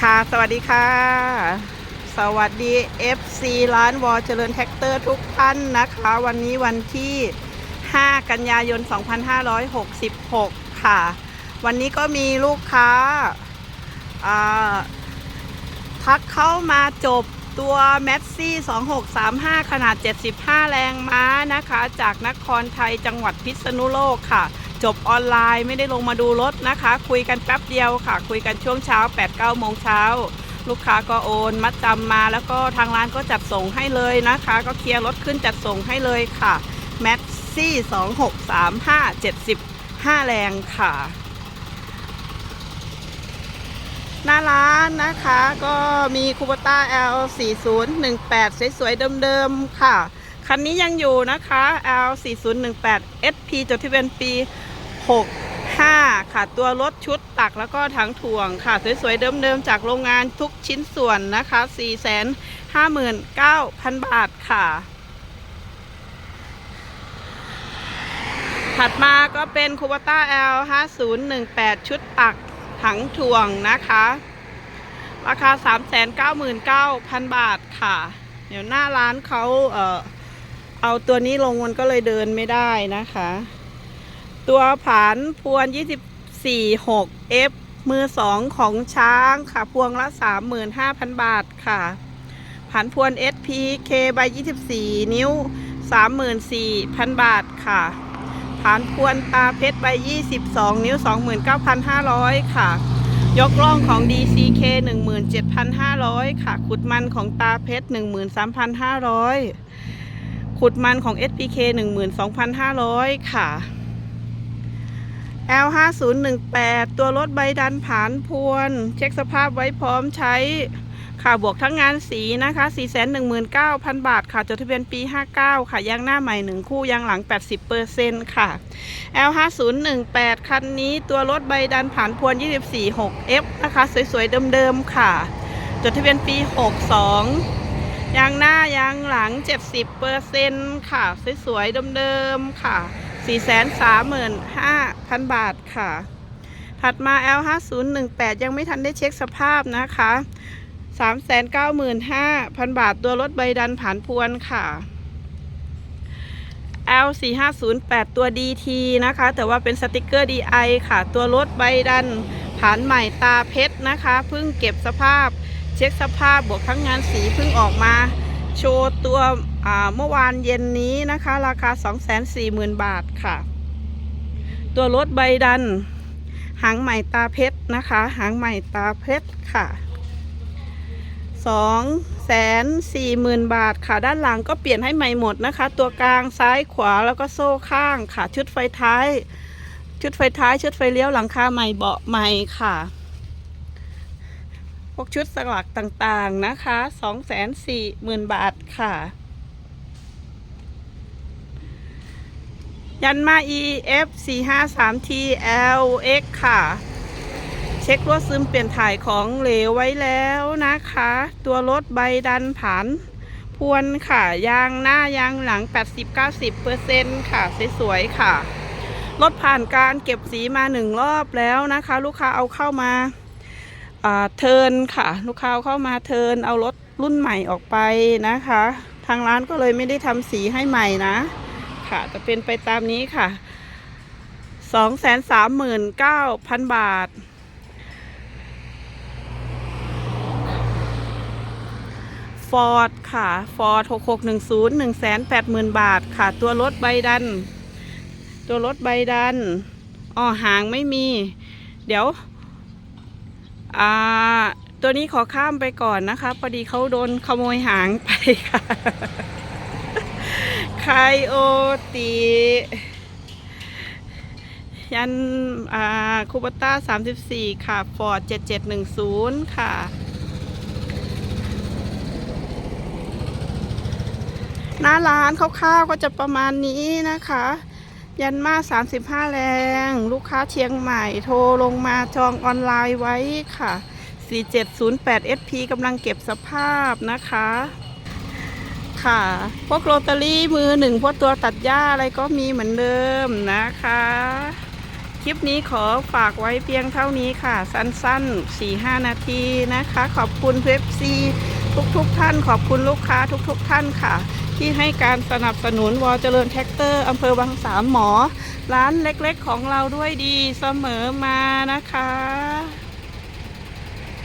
ค่ะ สวัสดีค่ะ สวัสดี FC ร้านวอเจริญแท็กเตอร์ทุกท่านนะคะ วันนี้วันที่ 5 กันยายน 2566 ค่ะ วันนี้ก็มีลูกค้าทักเข้ามาจบตัวแมสซี่2635 ขนาด 75 แรงม้านะคะ จากนครไทยจังหวัดพิษณุโลกค่ะ จบออนไลน์ไม่ได้ลงมาดูรถนะคะ คุยกันแป๊บเดียวค่ะ คุยกันช่วงเช้า 8-9 โมงเช้า ลูกค้าก็โอนมัดจำมาแล้วก็ทางร้านก็จัดส่งให้เลยนะคะ ก็เคลียร์รถขึ้นจัดส่งให้เลยค่ะแมสซี่2635 75 แรงค่ะ หน้าร้านนะคะก็มีคูปต้า L 4 0 1 8สวยๆเดิมๆค่ะคันนี้ยังอยู่นะคะ L 4 0 1 8 SP จดทะเบียนปี 65 ค่ะ ตัวรถชุดตักแล้วก็ถังถ่วงค่ะ สวยๆ เดิมๆ จากโรงงานทุกชิ้นส่วนนะคะ 459,000 บาทค่ะ ถัดมาก็เป็นคูปต้า L 5018 ชุดตักถังถ่วงนะคะ ราคา 399,000 บาทค่ะ เดี๋ยวหน้าร้านเขาเอ่อเอาตัวนี้ลงมันก็เลยเดินไม่ได้นะคะ ตัวผานพวน 24 6 F มือสองของช้างค่ะ พวงละ 35,000 บาทค่ะผานพวน SP K ใบ 24 นิ้ว 34,000 บาทค่ะผานพวนตาเพชรใบ 22 นิ้ว 29,500 ค่ะ ยกล่องของ DCK 17,500 ค่ะ ขุดมันของตาเพชร 13,500 ขุดมันของ SPK 12,500 ค่ะ L 5 0 1 8ตัวรถใบดันผานพวน เช็คสภาพไว้พร้อมใช้ค่ะบวกทั้งงานสีนะคะ 419,000 บาทค่ะ จดทะเบียนปี 59 ค่ะ ยางหน้าใหม่ 1 คู่ ยางหลัง 80%ค่ะ L 5 0 1 8คันนี้ตัวรถใบดันผ่านพวน 24 6 F นะคะ สวย ๆ เดิม ๆ ค่ะ จดทะเบียนปี 62 ยางหน้ายางหลัง 70%ค่ะ สวย ๆ เดิม ๆ ค่ะ 435,000 บาทค่ะ ถัดมา L 5 0 1 8 ยังไม่ทันได้เช็คสภาพนะคะ 395,000 บาท ตัวรถใบดันผ่านพวนค่ะ L 4 5 0 8 ตัว DT นะคะ แต่ว่าเป็นสติกเกอร์ DI ค่ะ ตัวรถใบดันผ่านใหม่ตาเพชรนะคะ เพิ่งเก็บสภาพ เช็คสภาพบวกทั้งงานสีเพิ่งออกมา โชว์ตัวเมื่อวานเย็นนี้นะคะ ราคา 240,000 บาทค่ะ ตัวรถใบดัน หางใหม่ตาเพชรนะคะ หางใหม่ตาเพชรค่ะสองแสนสี่หมื่นบาทค่ะ ด้านหลังก็เปลี่ยนให้ใหม่หมดนะคะ ตัวกลางซ้ายขวาแล้วก็โซ่ข้างค่ะ ชุดไฟท้าย ชุดไฟท้าย ชุดไฟเลี้ยวหลังคาใหม่เบาะใหม่ค่ะ พวกชุดสลักต่างๆนะคะสองแสนสี่หมื่นบาทค่ะ ยันมา EF 4 5 3 T LX ค่ะ เช็ครั่วซึมเปลี่ยนถ่ายของเหลวไว้แล้วนะคะ ตัวรถใบดันผันพวนค่ะ ยางหน้ายางหลัง 80-90%ค่ะ สวยๆค่ะรถผ่านการเก็บสีมาหนึ่งรอบแล้วนะคะ ลูกค้าเอาเข้ามา เทินค่ะ ลูกค้าเข้ามาเทินเอารถรุ่นใหม่ออกไปนะคะ ทางร้านก็เลยไม่ได้ทำสีให้ใหม่นะ ค่ะจะเป็นไปตามนี้ค่ะ 239,000 บาท ฟอร์ดค่ะ ฟอร์ด6610 180,000 บาทค่ะ ตัวรถใบดัน ตัวรถใบดัน อ๋อหางไม่มี เดี๋ยว อ่าตัวนี้ขอข้ามไปก่อนนะคะ พอดีเขาโดนขโมยหางไปค่ะไคโอติยันอ่าคูปต้า34ค่ะฟอร์ด7710ค่ะ หน้าร้านคร่าวๆก็จะประมาณนี้นะคะ ยันมา35แรง ลูกค้าเชียงใหม่โทรลงมาจองออนไลน์ไว้ค่ะ 4708 SP กำลังเก็บสภาพนะคะ ค่ะ พวกโรตารี่มือหนึ่งพวกตัวตัดหญ้าอะไรก็มีเหมือนเดิมนะคะ คลิปนี้ขอฝากไว้เพียงเท่านี้ค่ะ สั้นๆ 4-5 นาทีนะคะ ขอบคุณเว็บซีทุกๆทท่าน ขอบคุณลูกค้าทุกๆทท่านค่ะ ที่ให้การสนับสนุนวอเจริญแท็กเตอร์อำเภอวังสามหมอ ร้านเล็กๆของเราด้วยดีเสมอมานะคะ